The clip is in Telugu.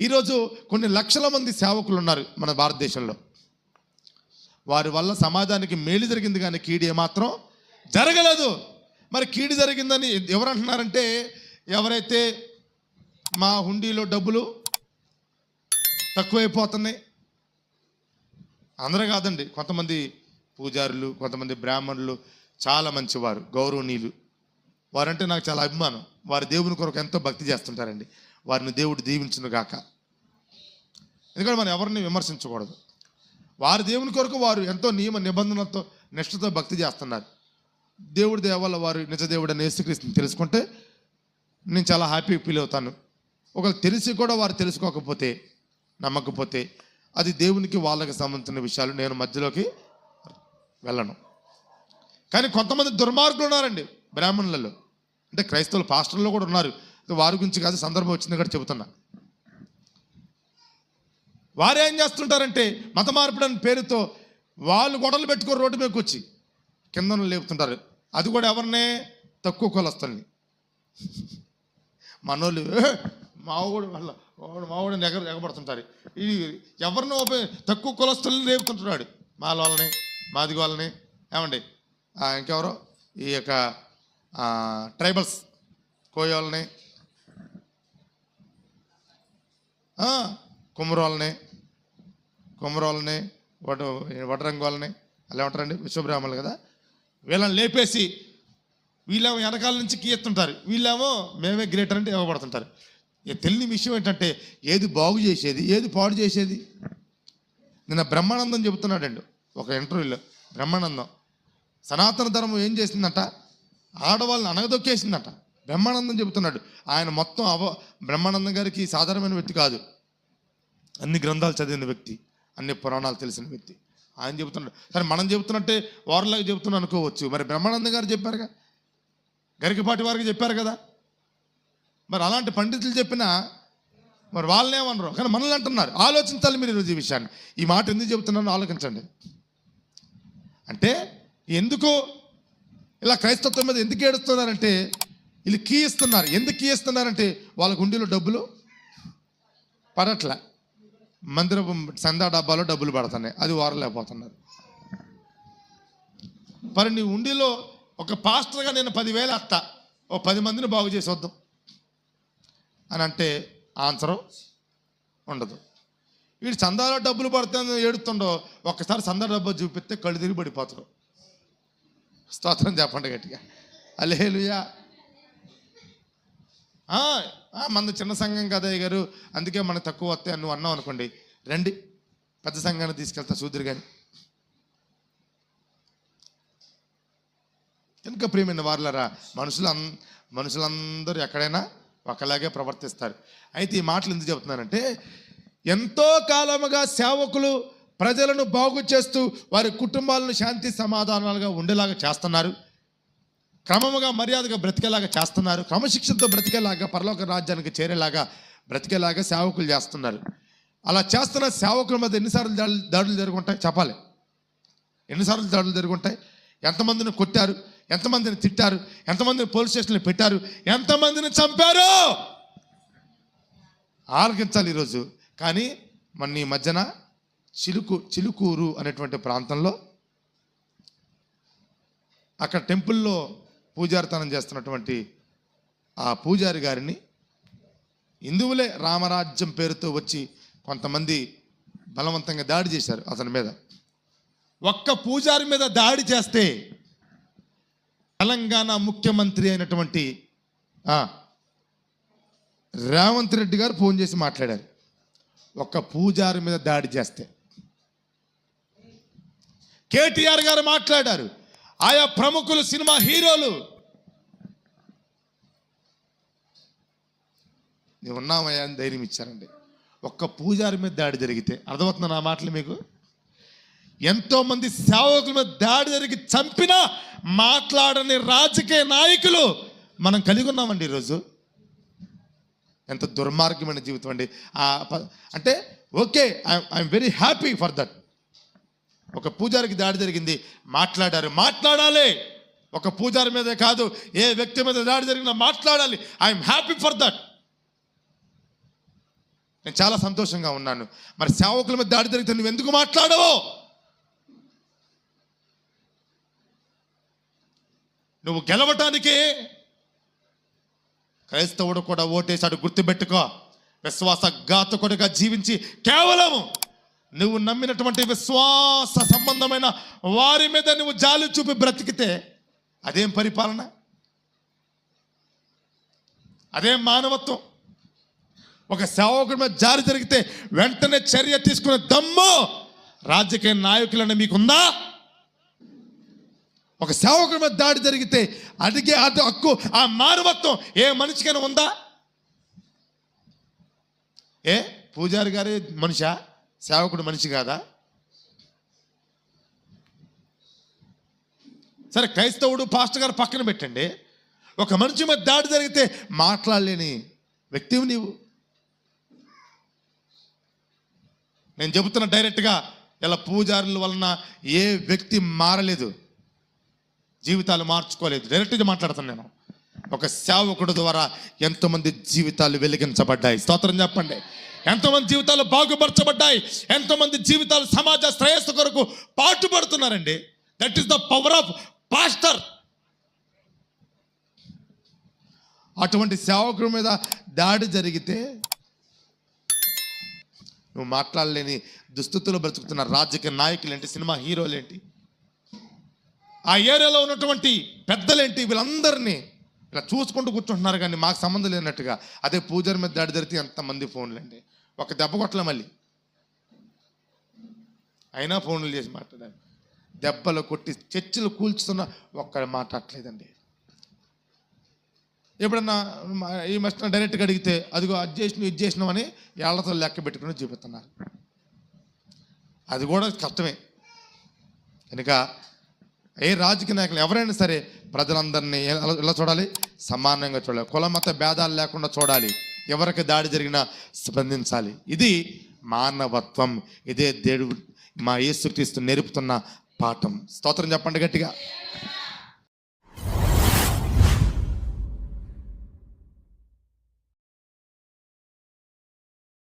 ఈరోజు కొన్ని లక్షల మంది సేవకులు ఉన్నారు మన భారతదేశంలో. వారి వల్ల సమాజానికి మేలు జరిగింది కానీ కీడు ఏమాత్రం జరగలేదు. మరి కీడు జరిగిందని ఎవరు అంటున్నారంటే ఎవరైతే మా హుండీలో డబ్బులు తక్కువైపోతున్నాయి అందరూ కాదండి కొంతమంది పూజారులు కొంతమంది బ్రాహ్మణులు చాలా మంచివారు గౌరవనీయులు. వారంటే నాకు చాలా అభిమానం. వారి దేవుని కొరకు ఎంతో భక్తి చేస్తుంటారండి. వారిని దేవుడు దీవించును గాక. ఎందుకంటే మనం ఎవరిని విమర్శించకూడదు. వారి దేవుని కొరకు వారు ఎంతో నియమ నిబంధనలతో నిష్ఠతో భక్తి చేస్తున్నారు. దేవుడి దేవాల వారు నిజ దేవుడు అని యేసుక్రీస్తుని తెలుసుకుంటే నేను చాలా హ్యాపీ ఫీల్ అవుతాను. ఒకవేళ తెలిసి కూడా వారు తెలుసుకోకపోతే నమ్మకపోతే అది దేవునికి వాళ్ళకి సంబంధించిన విషయాలు నేను మధ్యలోకి వెళ్ళను. కానీ కొంతమంది దుర్మార్గులు ఉన్నారండి బ్రాహ్మణులలో. అంటే క్రైస్తవులు పాస్టర్లు కూడా ఉన్నారు. వారి గురించి కాదు సందర్భం వచ్చింది కూడా చెబుతున్నా. వారు ఏం చేస్తుంటారంటే మత మార్పిడి అనే పేరుతో వాళ్ళు గొడవలు పెట్టుకొని రోడ్డు మీదకి వచ్చి కిందను లేపుతుంటారు. అది కూడా ఎవరినే? తక్కువ కులస్తుల్ని. మనోళ్ళు మావోడు వాళ్ళ వాడు ఎగర ఎగ ఎగబడుతుంటారు ఇది ఎవరిని ఉపయోగ తక్కువ కులస్తుల్ని రేపుతుంటున్నాడు మాల వాళ్ళని మాది వాళ్ళని ఏమండి? ఇంకెవరో? ఈ యొక్క ట్రైబల్స్ కోయ వాళ్ళని ఆ, కుమ్మరోళ్ళని కుమ్మరోళ్ళని వడ వడరంగు వాళ్ళని అలా ఉంటారండి విశ్వబ్రాహ్మణులు కదా. వీళ్ళని లేపేసి వీళ్ళేమో వెనకాల నుంచి కీయత్తుంటారు. వీళ్ళేమో మేమే గ్రేటర్ అంటే ఇవ్వబడుతుంటారు. ఇక తెలియని విషయం ఏంటంటే ఏది బాగు చేసేది ఏది పాడు చేసేది? నిన్న బ్రహ్మానందం చెబుతున్నాడండి ఒక ఇంటర్వ్యూలో. బ్రహ్మానందం సనాతన ధర్మం ఏం చేసిందంట? ఆడవాళ్ళని అనగదొక్కేసిందట బ్రహ్మానందం చెబుతున్నాడు. ఆయన మొత్తం అవ బ్రహ్మానందం గారికి సాధారణమైన వ్యక్తి కాదు. అన్ని గ్రంథాలు చదివిన వ్యక్తి అన్ని పురాణాలు తెలిసిన వ్యక్తి. ఆయన చెబుతున్నాడు. సరే మనం చెబుతున్నట్టే వారిలాగా చెబుతున్నాం అనుకోవచ్చు. మరి బ్రహ్మానందం గారు చెప్పారుగా? గరికపాటి వారికి చెప్పారు కదా? మరి అలాంటి పండితులు చెప్పినా మరి వాళ్ళనేమనరు కానీ మనల్ని అంటున్నారు. ఆలోచించాలి మీరు ఈరోజు ఈ విషయాన్ని. ఈ మాట ఎందుకు చెబుతున్నానో ఆలోచించండి. అంటే ఎందుకు ఇలా క్రైస్తత్వం మీద ఎందుకు ఏడుస్తున్నారంటే వీళ్ళు కీ ఇస్తున్నారు. ఎందుకు కీ ఇస్తున్నారంటే వాళ్ళ గుండెలో డబ్బులు? పడట్లే. మందిరపు సందా డబ్బాలో డబ్బులు పడుతున్నాయి. అది వారలేకపోతున్నారు. మరి నీ ఉండిలో ఒక పాస్టర్గా నేను పదివేలు అత్త. ఓ పది మందిని బాగు చేసి వద్దాం అని అంటే ఆన్సరు ఉండదు. వీడు చందాలో డబ్బులు పడుతుంది ఏడుతుండో ఒక్కసారి చందా డబ్బు చూపిస్తే కళ్ళు తిరిగి పడిపోతారు. స్తోత్రం చెప్పండి గట్టిగా. అలేలుయా మన చిన్న సంఘం కదా గారు. అందుకే మనకు తక్కువ వస్తాయి నువ్వు అన్నావు అనుకోండి. రండి. పెద్ద సంఘాన్ని తీసుకెళ్తా సూదురు కానీ కనుక ప్రియమైన వారులరా మనుషులు అన్ మనుషులందరూ ఎక్కడైనా ఒకలాగే ప్రవర్తిస్తారు. అయితే ఈ మాటలు ఎందుకు చెబుతున్నానంటే ఎంతో కాలముగా సేవకులు ప్రజలను బాగు చేస్తూ వారి కుటుంబాలను శాంతి సమాధానాలుగా ఉండేలాగా చేస్తున్నారు. క్రమముగా మర్యాదగా బ్రతికేలాగా చేస్తున్నారు. క్రమశిక్షణతో బ్రతికేలాగా పరలోక రాజ్యానికి చేరేలాగా బ్రతికేలాగా సేవకులు చేస్తున్నారు. అలా చేస్తున్న సేవకుల మీద ఎన్నిసార్లు దాడులు దాడులు జరుగుంటాయి? చెప్పాలి. ఎన్నిసార్లు దాడులు జరుగుంటాయి? ఎంతమందిని కొట్టారు? ఎంతమందిని తిట్టారు? ఎంతమందిని పోలీస్ స్టేషన్లో పెట్టారు? ఎంతమందిని చంపారు? ఆలకించాలి ఈరోజు. కానీ మన ఈ మధ్యన చిలుకు చిలుకూరు అనేటువంటి ప్రాంతంలో అక్కడ టెంపుల్లో పూజారితనం చేస్తున్నటువంటి ఆ పూజారి గారిని హిందువులే రామరాజ్యం పేరుతో వచ్చి కొంతమంది బలవంతంగా దాడి చేశారు అతని మీద. ఒక్క పూజారి మీద దాడి చేస్తే తెలంగాణ ముఖ్యమంత్రి అయినటువంటి రేవంత్ రెడ్డి గారు ఫోన్ చేసి మాట్లాడారు. ఒక్క పూజారి మీద దాడి చేస్తే. కేటీఆర్ గారు మాట్లాడారు. ఆయా ప్రముఖులు సినిమా హీరోలు నేను ఉన్నామయ్యా అని ధైర్యం ఇచ్చారండి. ఒక్క పూజారి మీద దాడి జరిగితే అర్థమవుతుంది నా మాటలు మీకు? ఎంతోమంది సేవకుల మీద దాడి జరిగి చంపినా మాట్లాడని రాజకీయ నాయకులు మనం కలిగి ఉన్నామండి ఈరోజు. ఎంత దుర్మార్గమైన జీవితం అండి. అంటే okay I'm very happy for that. ఒక పూజారికి దాడి జరిగింది మాట్లాడారు మాట్లాడాలి. ఒక పూజారి మీదే కాదు ఏ వ్యక్తి మీద దాడి జరిగినా మాట్లాడాలి. I'm happy for that. నేను చాలా సంతోషంగా ఉన్నాను. మరి సేవకుల మీద దాడి జరిగితే నువ్వు ఎందుకు మాట్లాడవు? నువ్వు గెలవటానికే క్రైస్తవుడు కూడా ఓటేశాడు గుర్తుపెట్టుకో. విశ్వాస ఘాతకుడిగా జీవించి కేవలం నువ్వు నమ్మినటువంటి విశ్వాస సంబంధమైన వారి మీద నువ్వు జాలి చూపి బ్రతికితే అదేం పరిపాలన? అదేం మానవత్వం? ఒక సేవకుడి మీద జారి జరిగితే వెంటనే చర్య తీసుకునే దమ్ము రాజకీయ నాయకులను మీకుందా? ఒక సేవకుడి మీద దాడి జరిగితే అడిగే అది హక్కు ఆ మానవత్వం ఏ మనిషికైనా ఉందా? ఏ? పూజారి గారి మనిషా? సేవకుడు మనిషి కాదా? సరే క్రైస్తవుడు పాస్టర్ గారు పక్కన పెట్టండి. ఒక మనిషి మీద దాడి జరిగితే మాట్లాడలేని వ్యక్తివి నీవు. నేను చెబుతున్న డైరెక్ట్గా ఇలా పూజారుల వలన ఏ వ్యక్తి మారలేదు జీవితాలు మార్చుకోలేదు. డైరెక్ట్గా మాట్లాడుతాను నేను. ఒక సేవకుడు ద్వారా ఎంతోమంది జీవితాలు వెలిగించబడ్డాయి. స్తోత్రం చెప్పండి. ఎంతోమంది జీవితాలు బాగుపరచబడ్డాయి. ఎంతోమంది జీవితాలు సమాజ శ్రేయస్సు కొరకు పాటుపడుతున్నారండి. That is the power of pastor అటువంటి సేవకుడి మీద దాడి జరిగితే నువ్వు మాట్లాడలేని దుస్థితులు బ్రతుకుతున్న రాజకీయ నాయకులు ఏంటి? సినిమా హీరోలు ఏంటి? ఆ ఏరియాలో ఉన్నటువంటి పెద్దలేంటి? వీళ్ళందరినీ ఇలా చూసుకుంటూ కూర్చుంటున్నారు కానీ మాకు సంబంధం లేనట్టుగా. అదే పూజారి మీద దాడి జరిగితే ఎంతమంది ఫోన్లు అండి ఒక దెబ్బ కొట్టలే మళ్ళీ. అయినా ఫోన్లు చేసి మాట్లాడారు దెబ్బలు కొట్టి చర్చలు కూల్చుతున్న ఒక్కడ మాట్లాడలేదండి ఎప్పుడన్నా ఈ మస్ట్ డైరెక్ట్గా అడిగితే అదిగో అది చేసిన ఇది చేసినామని ఏళ్ళతో లెక్క పెట్టుకుని చూపిస్తున్నారు. అది కూడా కష్టమే. కనుక ఏ రాజకీయ నాయకులు ఎవరైనా సరే ప్రజలందరినీ ఎలా ఎలా చూడాలి? సమానంగా చూడాలి. కుల మత భేదాలు లేకుండా చూడాలి. ఎవరికి దాడి జరిగినా స్పందించాలి. ఇది మానవత్వం. ఇదే దేవుడు మా యేసుక్రీస్తు నేర్పుతున్న పాఠం. స్తోత్రం చెప్పండి గట్టిగా.